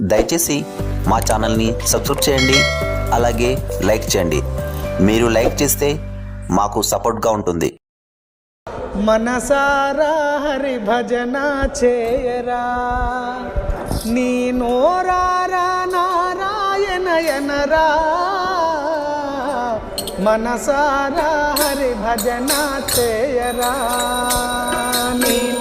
దయచేసి మా ఛానల్ని సబ్స్క్రైబ్ చేయండి అలాగే లైక్ చేయండి. మీరు లైక్ చేస్తే మాకు సపోర్ట్గా ఉంటుంది. మనసారా హరి భజన చేయరా? నీ నోరారా నారాయణయనరా? మనసారా హరి భజన చేయరా? నీ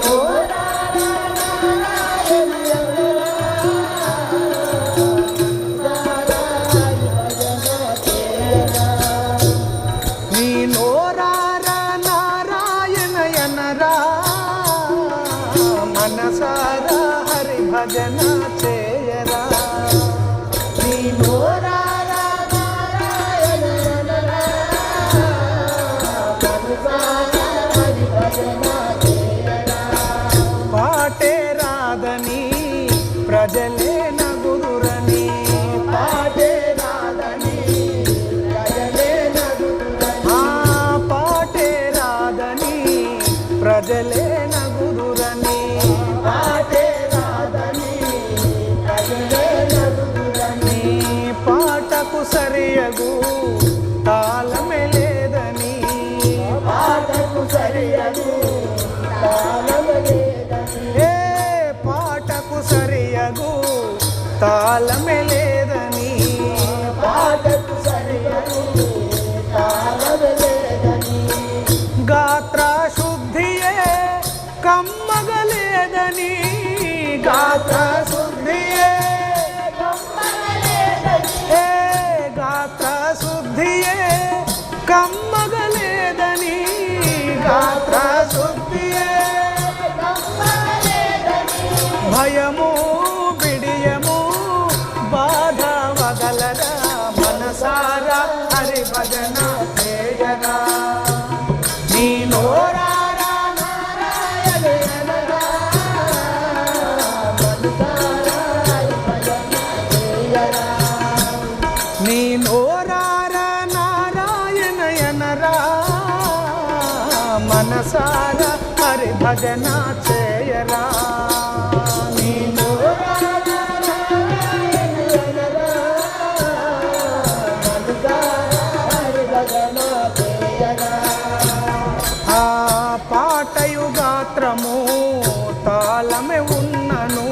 ప్రజలే నగురురని పాటే రాదని ప్రజలే నగురురని ఆ పాటే రాదని ప్రజలే నగురురని పాటే రాదని ప్రజలే నగురురని పాటకు సరియగు తాళమే లేదని పాటకు సరియగు తాళమే తాళమే లేదని. పాటకు సరియగు తాళమే లేదని గాత్ర శుద్ధియే కమ్మగలేదని. గాత్ర శుద్ధియే ఏ గాత్ర శుద్ధియే కమ్మగలేదని. గాత్ర శుద్ధియే భయము భజన చేయరా? ఆ పాటయు గాత్రము తాళమే ఉన్నను.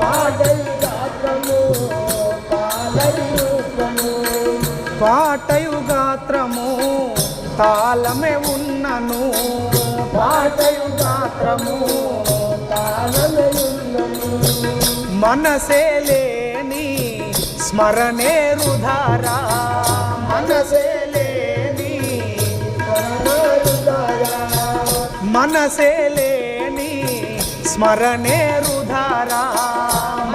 పాటయు గాత్రము పాటయు గాత్రము తాళమే ఉన్నను. పాటయు గాత్రము మనసే లేని స్మరణే రుధారా. మనసే లేని మనసే లేని స్మరణే రుధారా.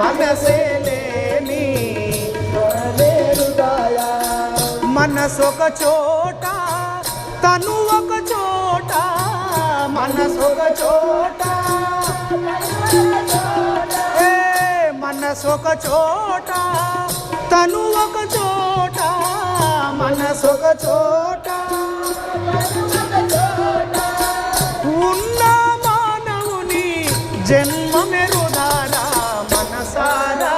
మనసే లేని మనసొక చోట తను ఒక చోట మనసొక చోట. ఏ మనసొక చోట. తను ఒక చోట. మనసొక చోట. ఉన్న మానవుని జన్మ మెరుదారా మనసారా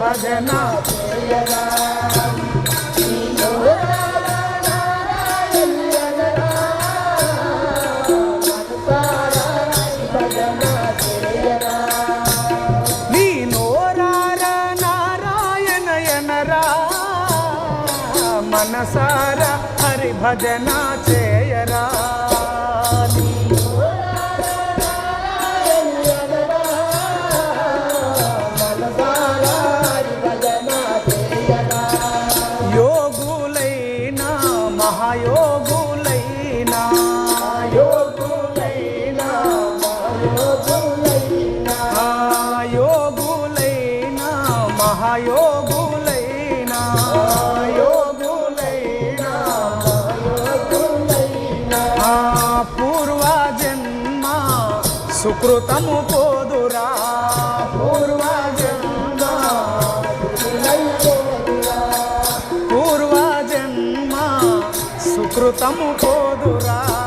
భజన చేయరా భజన చేయరా నీ యోగులైనా మహాయోగులైనా. యోగులైనా ఆ యోగులైనా మహాయోగులైనా. కృతము పోదురా. పూర్వజన్మ పూర్వజన్మ సుకృతము పోదురా.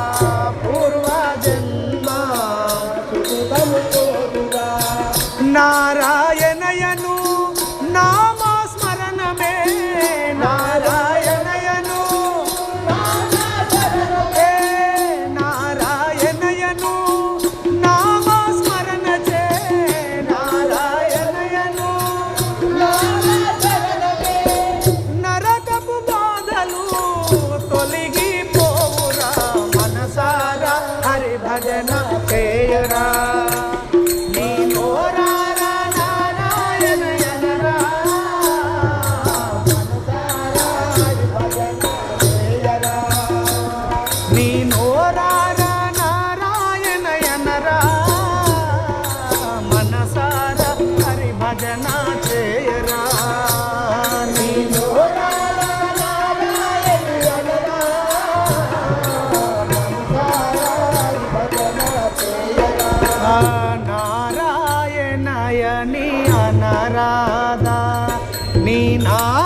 నారాయణయని అనరాధా. నీ నా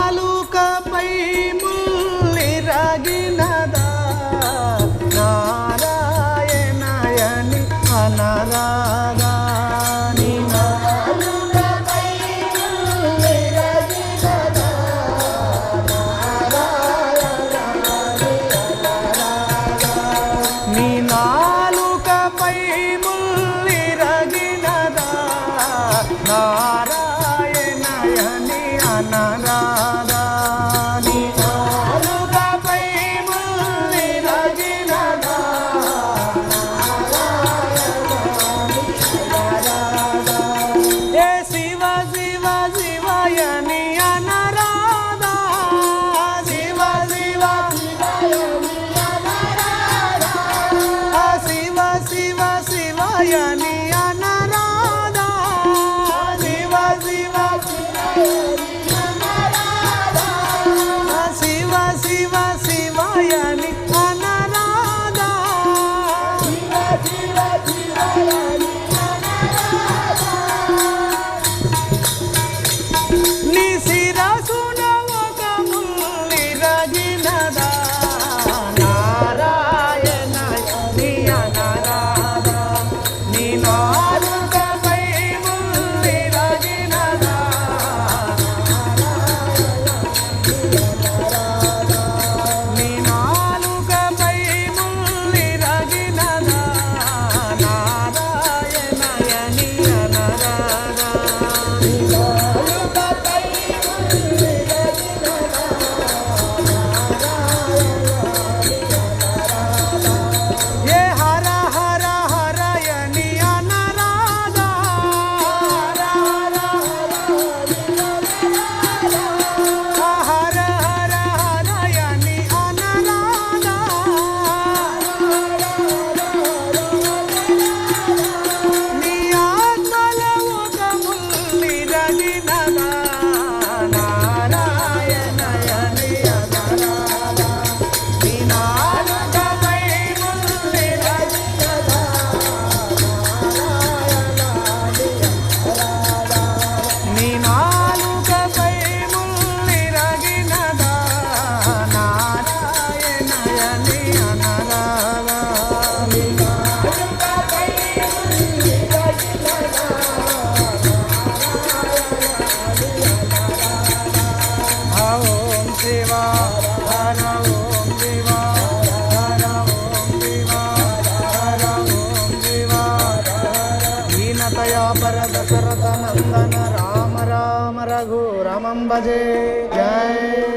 বাজে